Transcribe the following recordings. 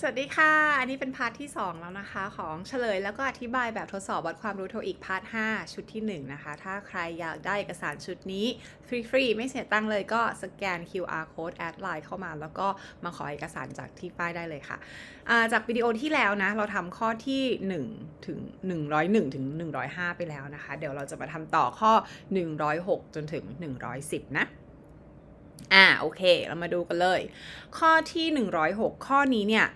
สวัสดีค่ะ อันนี้เป็นพาร์ทที่ 2 แล้วนะคะ ของเฉลยแล้วก็อธิบายแบบทดสอบวัดความรู้โทอีกพาร์ท 5 ชุดที่ 1 นะคะ ถ้าใครอยากได้เอกสารชุดนี้ ฟรีๆ ไม่เสียตังค์เลยก็สแกน QR code แอดไลน์เข้ามา แล้วก็มาขอเอกสารจากที่ป้ายได้เลยค่ะาจากวิดีโอที่แล้วนะ เราทำข้อที่ 1 ถึง 101 ถึง 105 ไปแล้วนะคะ เดี๋ยวเราจะมาทำต่อข้อ 106 จนถึง 110 นะอ่าโอเค เรามาดูกันเลย ข้อที่ 106 ข้อนี้เนี่ย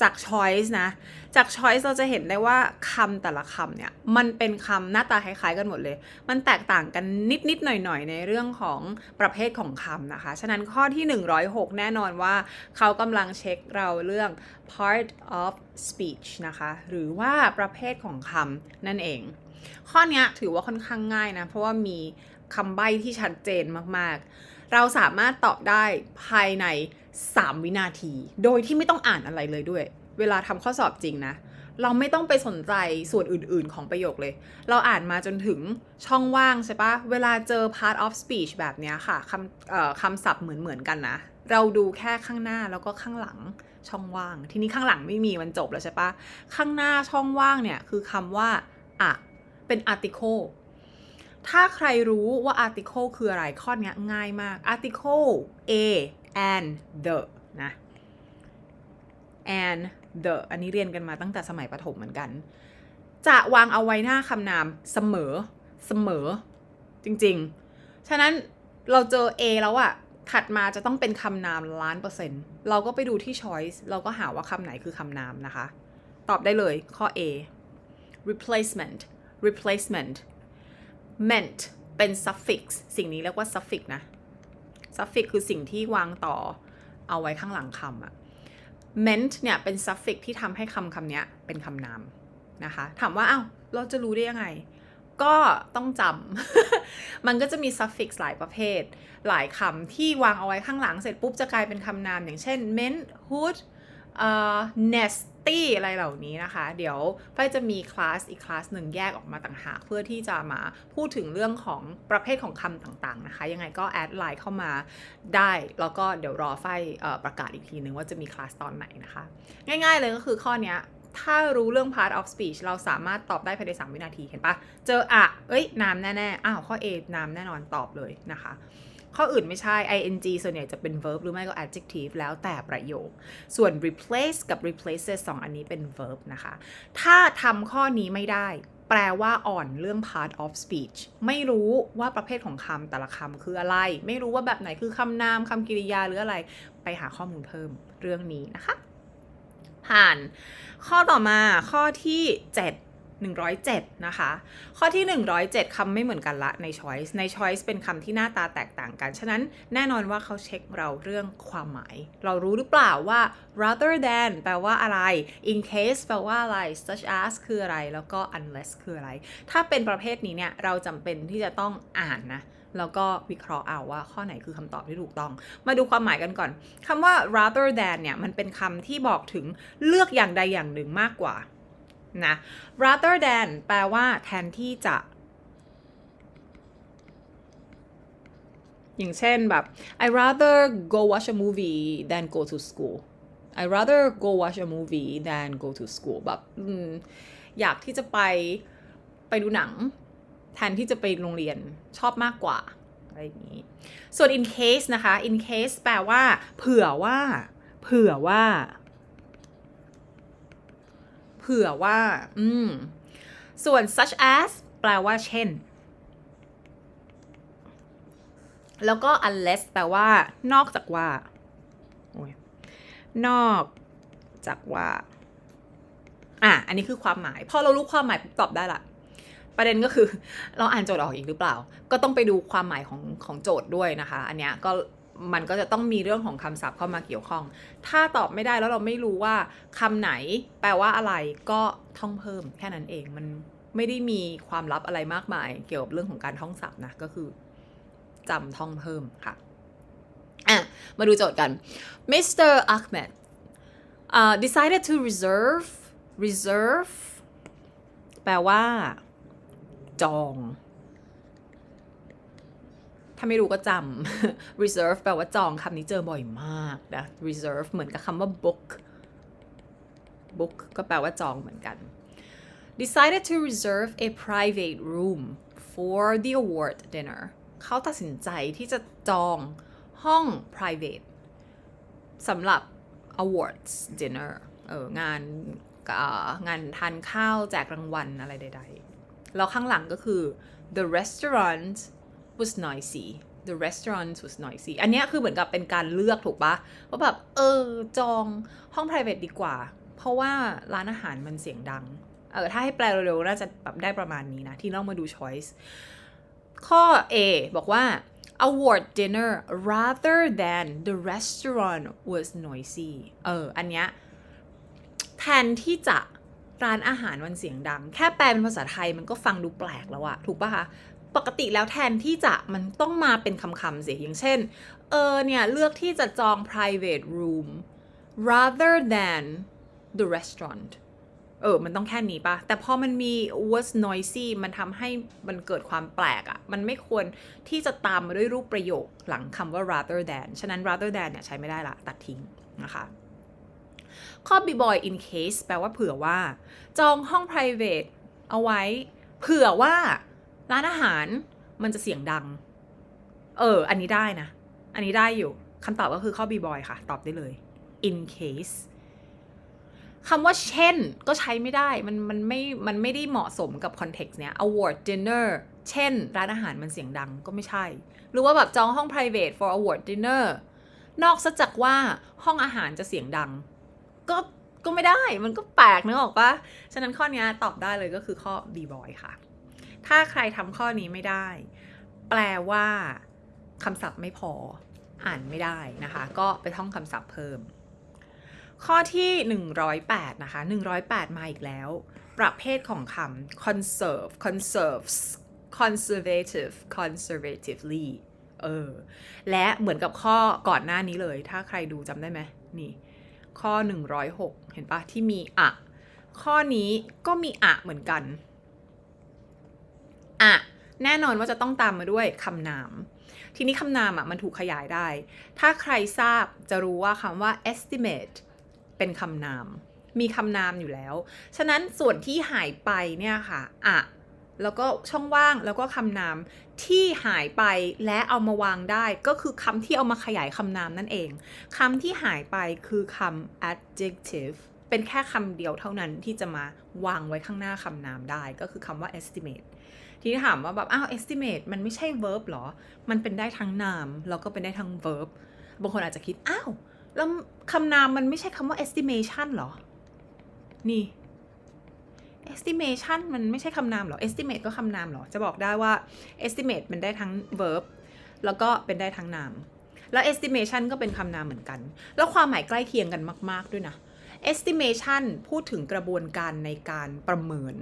จาก choice นะ จาก choice เราจะเห็นได้ว่าคำแต่ละคำเนี่ย มันเป็นคำหน้าตาคล้ายๆกันหมดเลย มันแตกต่างกันนิดๆหน่อยๆ ในเรื่องของประเภทของคำนะคะ ฉะนั้นข้อที่ 106 แน่นอนว่าเขากำลังเช็คเราเรื่อง part of speech นะคะ หรือว่าประเภทของคำนั่นเอง ข้อนี้ถือว่าค่อนข้างง่ายนะ เพราะว่ามีคำใบ้ที่ชัดเจนมากๆ เราสามารถตอบได้ภายใน 3 วินาที โดยที่ไม่ต้องอ่านอะไรเลยด้วย เวลาทำข้อสอบจริงนะ เราไม่ต้องไปสนใจส่วนอื่นๆของประโยคเลย เราอ่านมาจนถึงช่องว่างใช่ปะเวลาเจอ part of speech แบบนี้ค่ะคำคำศัพท์เหมือนๆกันนะ เราดูแค่ข้างหน้าแล้วก็ข้างหลังช่องว่าง ทีนี้ข้างหลังไม่มีมันจบแล้วใช่ปะข้างหน้าช่องว่างเนี่ยคือคำว่าอะเป็น article ถ้าใครรู้ว่า article คืออะไรข้อนี้ง่ายมาก article a and the นะ and the อันนี้เรียนกันมาตั้งแต่สมัยประถมเหมือนกัน จะวางเอาไว้หน้าคำนามเสมอเสมอ จริงๆ ฉะนั้นเราเจอ A แล้วอะถัดมาจะต้องเป็นคำนามล้านเปอร์เซ็นต์ เราก็ไปดูที่ choice เราก็หาว่าคำไหนคือคำนามนะคะ ตอบได้เลยข้อ A replacement replacement meant เป็น suffix สิ่งนี้เรียกว่า suffix นะ suffix คือสิ่งที่วางต่อเอาไว้ข้างหลังคำอะ meant เนี่ยเป็น suffix ที่ทำให้คำคำนี้เป็นคำนามนะคะ ถามว่าอ้าวเราจะรู้ได้ยังไง ก็ต้องจำ มันก็จะมี suffix หลายประเภท หลายคำที่วางเอาไว้ข้างหลังเสร็จปุ๊บจะกลายเป็นคำนาม อย่างเช่น meant hood เอ่ อ nasty อะไรเหล่านี้นะคะ เดี๋ยวไฟจะมีคลาสอีกคลาสหนึ่งแยกออกมาต่างหากเพื่อที่จะมาพูดถึงเรื่องของประเภทของคำต่างๆนะคะ ยังไงก็แอดไลน์เข้ามาได้ แล้วก็เดี๋ยวรอไฟประกาศอีกทีนึงว่าจะมีคลาสตอนไหนนะคะ ง่ายๆเลยก็คือข้อนี้ถ้ารู้เรื่อง part of speech เราสามารถตอบได้ภายใน 3 วินาทีเห็นปะ เจออะ เอ้ยนามแน่ ๆ อ้าว ข้อ A นามแน่นอนตอบเลยนะคะ ข้ออื่นไม่ใช่ ing ส่วนใหญ่จะเป็น verb หรือไม่ก็ adjective แล้วแต่ประโยค ส่วน replace กับ replaces สองอันนี้เป็น verb นะคะ ถ้าทำข้อนี้ไม่ได้ แปลว่าอ่อนเรื่อง part of speech ไม่รู้ว่าประเภทของคำแต่ละคำคืออะไร ไม่รู้ว่าแบบไหนคือคำนามคำกริยาหรืออะไร ไปหาข้อมูลเพิ่มเรื่องนี้นะคะ ผ่าน ข้อต่อมาข้อที่ 7 107 นะคะ ข้อที่ 107คำไม่เหมือนกันละใน choice ใน choice เป็นคำที่หน้าตาแตกต่างกัน ฉะนั้นแน่นอนว่าเขาเช็คเราเรื่องความหมาย เรารู้หรือเปล่าว่า rather than แปลว่าอะไร in case แปลว่าอะไร such as คืออะไร แล้วก็ unless คืออะไร ถ้าเป็นประเภทนี้เนี่ย เราจำเป็นที่จะต้องอ่านนะ แล้วก็วิเคราะห์เอาว่าข้อไหนคือคำตอบที่ถูกต้อง มาดูความหมายกันก่อนคำว่า rather than เนี่ย มันเป็นคำที่บอกถึงเลือกอย่างใดอย่างหนึ่งมากกว่า นะ rather than แปลว่าแทนที่จะ อย่างเช่นแบบ I rather go watch a movie than go to school I rather go watch a movie than go to school แบบอยากที่จะไปไปดูหนัง แทนที่จะไปโรงเรียนชอบมากกว่าอะไรอย่างนี้ ส่วน in case นะคะ in case แปลว่า เผื่อว่า เผื่อว่า ผื่อว่า อืม ส่วน such as แปลว่าเช่น แล้วก็ unless แปลว่า นอกจากว่าอนอกจากว่า อะ อันนี้คือความหมาย พอเรารู้ความหมายตอบได้ละประเด็นก็คือเราอ่านโจทย์ออกอีกหรือเปล่า ก็ต้องไปดูความหมายของของโจทย์ด้วยนะคะ อันเนี้ยก็ มันก็จะต้องมีเรื่องของคำศัพท์เข้ามาเกี่ยวข้อง ถ้าตอบไม่ได้แล้วเราไม่รู้ว่าคำไหน แปลว่าอะไรก็ท่องเพิ่มแค่นั้นเองมันไม่ได้มีความลับอะไรมากมาย เกี่ยวกับเรื่องของการท่องศัพท์นะก็คือจำท่องเพิ่มค่ะอะมาดูโจทย์กัน Mr. Ahmed uh, decided to reserve reserve แปลว่า จอง ถ้าไม่รู้ก็จำ reserve แปลว่าจองคำนี้เจอบ่อยมากนะ reserve เหมือนกับคำว่า book book ก็แปลว่าจองเหมือนกัน decided to reserve a private room for the award dinner เขาตัดสินใจที่จะจองห้อง private สำหรับ awards dinner เอองานงานทานข้าวแจกรางวัลอะไรใดๆ แล้วข้างหลังก็คือ the restaurant was noisy the restaurant was noisy อันนี้คือเหมือนกับเป็นการเลือกถูกปะว่าแบบเออจองห้อง private ดีกว่า เพราะว่าร้านอาหารมันเสียงดัง เออถ้าให้แปลเร็วๆน่าจะแบบได้ประมาณนี้นะ ที่ต้องมาดู choice ข้อ A บอกว่า award dinner rather than the restaurant was noisy เอออันเนี้ยแทนที่จะร้านอาหารมันเสียงดัง แค่แปลเป็นภาษาไทยมันก็ฟังดูแปลกแล้วอะถูกปะคะ ปกติแล้วแทนที่จะมันต้องมาเป็นคำๆเสียอย่างเช่น เออเนี่ย เลือกที่จะจอง private room rather than the restaurant เออ มันต้องแค่นี้ปะแต่พอมันมี was noisy มันทำให้มันเกิดความแปลกอะมันไม่ควรที่จะตามมาด้วยรูปประโยคหลังคำว่า rather than ฉะนั้น rather than เนี่ยใช้ไม่ได้ละ ตัดทิ้งนะคะ ข้อ b boy in case แปลว่าเผื่อว่า จองห้อง private เอาไว้ เผื่อว่า ร้านอาหารมันจะเสียงดัง เออ อันนี้ได้นะ อันนี้ได้อยู่คำตอบก็คือข้อ b boy ค่ะ ตอบได้เลย in case คำว่าเช่นก็ใช้ไม่ได้ มันมันไม่ มันไม่ได้เหมาะสมกับคอนเท็กซ์เนี้ย award dinner เช่น ร้านอาหารมันเสียงดังก็ไม่ใช่ หรือว่าแบบจองห้อง private for award dinner นอกจากว่าห้องอาหารจะเสียงดัง ก็ก็ไม่ได้ มันก็แปลกนึกออกปะฉะนั้นข้อนี้ตอบได้เลยก็คือข้อ b boy ค่ะ ถ้าใครทำข้อนี้ไม่ได้ แปลว่าคำศัพท์ไม่พออ่านไม่ได้นะคะ ก็ไปท่องคำศัพท์เพิ่ม ข้อที่ 108 นะคะ 108 มาอีกแล้ว ประเภทของคำ conserve conserves conservative conservatively เออ และเหมือนกับข้อก่อนหน้านี้เลย ถ้าใครดูจำได้ไหมนี่ ข้อ 106 เห็นปะที่มีอะ ข้อนี้ก็มีอะเหมือนกัน อะแน่นอนว่าจะต้องตามมาด้วยคำนาม ทีนี้คำนามอะมันถูกขยายได้ ถ้าใครทราบจะรู้ว่าคำว่า estimate เป็นคำนาม มีคำนามอยู่แล้ว ฉะนั้นส่วนที่หายไปเนี่ยค่ะอะแล้วก็ช่องว่างแล้วก็คำนามที่หายไปและเอามาวางได้ ก็คือคำที่เอามาขยายคำนามนั่นเองคำที่หายไปคือคำ adjective เป็นแค่คำเดียวเท่านั้นที่จะมาวางไว้ข้างหน้าคำนามได้ก็คือคำว่า estimate ทีนี้ถามว่าแบบอ้าว estimate มันไม่ใช่ verb หรอ มันเป็นได้ทั้งนามแล้วก็เป็นได้ทั้ง verb บางคนอาจจะคิดอ้าวแล้วคำนามมันไม่ใช่คำว่า estimation หรอ นี่ estimation มันไม่ใช่คำนามหรอ estimate ก็คำนามหรอ จะบอกได้ว่า estimate มันได้ทั้ง verb แล้วก็เป็นได้ทั้งนาม แล้ว estimation ก็เป็นคำนามเหมือนกัน แล้วความหมายใกล้เคียงกันมาก ๆ ด้วยนะ estimation พูดถึงกระบวนการในการประเมิน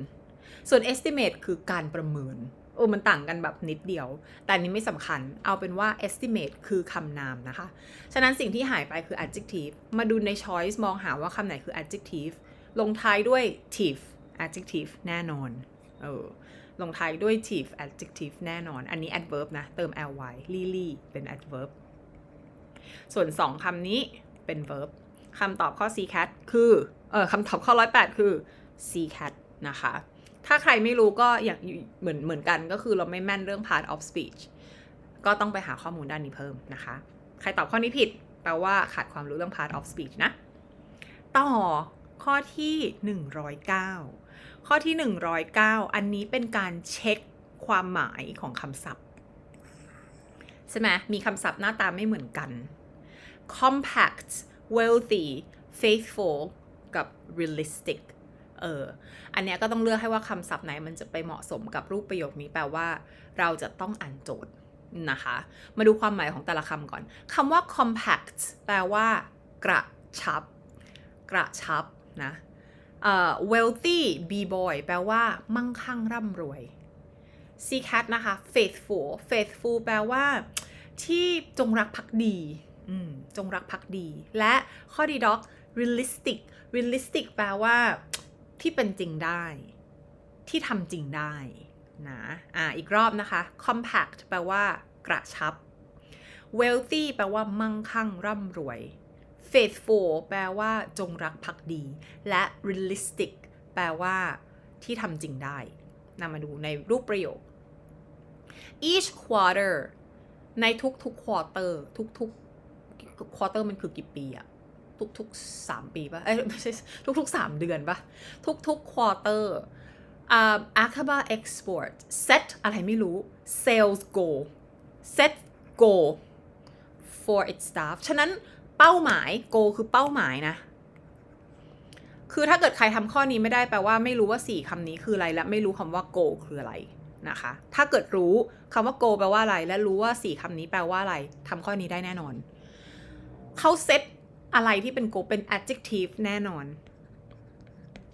ส่วน estimate คือการประเมินโอ้มันต่างกันแบบนิดเดียว แต่อันนี้ไม่สำคัญ เอาเป็นว่า estimate คือคำนามนะคะ ฉะนั้นสิ่งที่หายไปคือ adjective มาดูใน choice มองหาว่าคำไหนคือ adjective ลงท้ายด้วย tive adjective แน่นอน เออ ลงท้ายด้วย tive adjective แน่นอน อันนี้ adverb นะ เติม ly lily เป็น adverb ส่วน 2คำนี้เป็น verb คำตอบข้อ c cat คือ เออคำตอบข้อ 108 คือ c cat นะคะ ถ้าใครไม่รู้ก็อย่างเหมือนเหมือนกันก็คือเราไม่แม่นเรื่อง part of speech ก็ต้องไปหาข้อมูลด้านนี้เพิ่มนะคะ ใครตอบข้อนี้ผิดแปลว่าขาดความรู้เรื่อง part of speech นะ ต่อข้อที่ 109 ข้อที่ 109 อันนี้เป็นการเช็คความหมายของคำศัพท์ใช่ไหมมีคำศัพท์หน้าตาไม่เหมือนกัน compact wealthy faithful กับ realistic เออ อันเนี้ยก็ต้องเลือกให้ว่าคำศัพท์ไหนมันจะไปเหมาะสมกับรูปประโยคนี้แปลว่า เราจะต้องอ่านโจทย์นะคะ มาดูความหมายของแต่ละคำก่อน คำว่า compact แปลว่า กระชับ กระชับนะเอ่อ wealthy b boy แปลว่า มั่งคั่งร่ำรวย c cat นะคะ faithful faithful แปลว่า ที่จงรักภักดี จงรักภักดี และข้อดีด็อก realistic realistic แปลว่าที่เป็นจริงได้ ที่ทำจริงได้นะอ่าอีกรอบนะคะ compact แปลว่ากระชับ wealthy แปลว่ามั่งคั่งร่ำรวย faithful แปลว่าจงรักภักดี และ realistic แปลว่าที่ทำจริงได้นำมาดูในรูปประโยค each quarter ในทุกๆ quarter ทุกๆ quarter มันคือกี่ปีอะทุกๆ3ปีปะเอ้ยไม่ใช่ทุกๆ3เดือนปะทุกๆ quarter อ่า Akaba Export set อะไรไม่รู้ sales goal set goal for its staff ฉะนั้นเป้าหมาย goal คือเป้าหมายนะ คือถ้าเกิดใครทำข้อนี้ไม่ได้แปลว่าไม่รู้ว่า 4คำนี้คืออะไร และไม่รู้คำว่า goal คืออะไรนะคะ ถ้าเกิดรู้คำว่า goal แปลว่าอะไร และรู้ว่า 4คำนี้แปลว่าอะไรทำข้อนี้ได้แน่นอน เขาเซตอะไรที่เป็น go เป็น adjective แน่นอน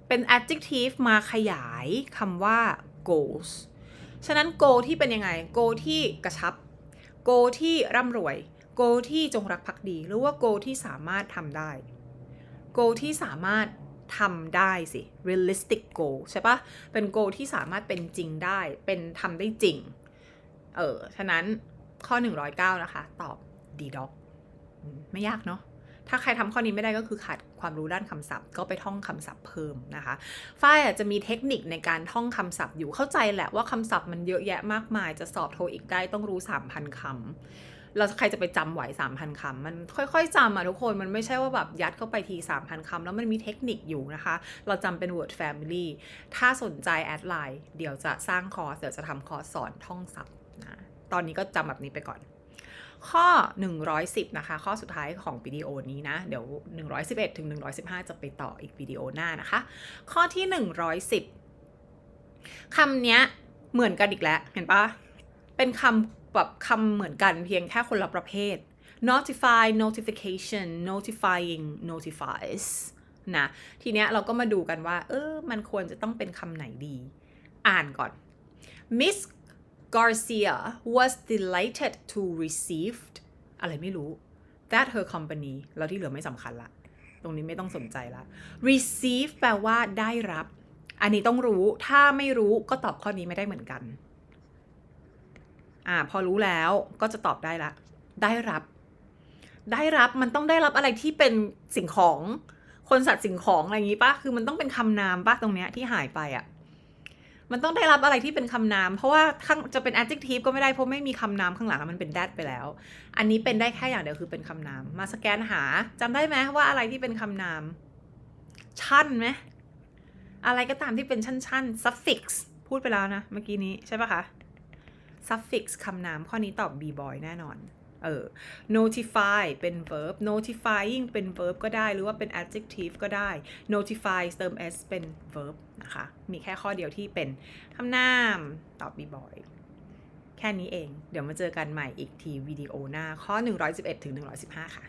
เป็น adjective มาขยายคำว่า goals ฉะนั้น goal ที่เป็นยังไง goal ที่กระชับ goal ที่ร่ำรวย goal ที่จงรักภักดี หรือว่า goal ที่สามารถทำได้ goal ที่สามารถทำได้สิ realistic goal ใช่ปะเป็น goal ที่สามารถเป็นจริงได้ เป็นทำได้จริง เออ ฉะนั้นข้อ 109 นะคะ ตอบ D dog ไม่ยากเนาะถ้าใครทำข้อนี้ไม่ได้ก็คือขาดความรู้ด้านคำศัพท์ ก็ไปท่องคำศัพท์เพิ่มนะคะฝ้ายอาจจะมีเทคนิคในการท่องคำศัพท์อยู่เข้าใจแหละว่าคำศัพท์มันเยอะแยะมากมาย จะสอบโทอีกได้ต้องรู้ 3,000คำเราใครจะไปจำไหว 3,000คำมันค่อยๆจำอะทุกคน มันไม่ใช่ว่าแบบยัดเข้าไปที 3,000คำแล้วมันมีเทคนิคอยู่นะคะ เราจำเป็น word family ถ้าสนใจแอดไลน์เดี๋ยวจะสร้างคอร์ส เดี๋ยวจะทำคอร์สสอนท่องศัพท์นะ ตอนนี้ก็จำแบบนี้ไปก่อน ข้อ 110 นะคะ ข้อสุดท้ายของวิดีโอนี้นะ เดี๋ยว 111 ถึง 115 จะไปต่ออีกวิดีโอหน้านะคะ ข้อที่ 110 คำเนี้ยเหมือนกันอีกแล้ว เห็นปะเป็นคำแบบคำเหมือนกันเพียงแค่คนละประเภท notify notification notifying notifies นะทีเนี้ยเราก็มาดูกันว่า เออมันควรจะต้องเป็นคำไหนดี อ่านก่อน Miss Garcia was delighted to receive อะไรไม่รู้ that her company แล้วที่เหลือไม่สำคัญละ ตรงนี้ไม่ต้องสนใจละ receive แปลว่าได้รับ อันนี้ต้องรู้ ถ้าไม่รู้ก็ตอบข้อนี้ไม่ได้เหมือนกัน อ่า พอรู้แล้วก็จะตอบได้ละ ได้รับ ได้รับมันต้องได้รับอะไรที่เป็นสิ่งของ คนสัตว์สิ่งของอะไรอย่างนี้ปะคือมันต้องเป็นคำนามปะตรงเนี้ยที่หายไปอะ่ะ มันต้องได้รับอะไรที่เป็นคำนาม เพราะว่าข้างจะเป็น adjective ก็ไม่ได้เพราะไม่มีคำนามข้างหลังมันเป็น that ไปแล้ว อันนี้เป็นได้แค่อย่างเดียวคือเป็นคำนาม มาสแกนหาจำได้ไหมว่าอะไรที่เป็นคำนาม ชั่นไหมอะไรก็ตามที่เป็นชั่นๆ suffix พูดไปแล้วนะ เมื่อกี้นี้ใช่ปะคะ suffix คำนามข้อนี้ตอบ b boy แน่นอน เออ notify เป็น verb notifying เป็น verb ก็ได้หรือว่าเป็น adjective ก็ได้ notify เติม s เป็น verb นะคะ มีแค่ข้อเดียวที่เป็นคำนามตอบบีบอยแค่นี้เอง เดี๋ยวมาเจอกันใหม่อีกทีวิดีโอหน้าข้อ 111ถึง115 ค่ะ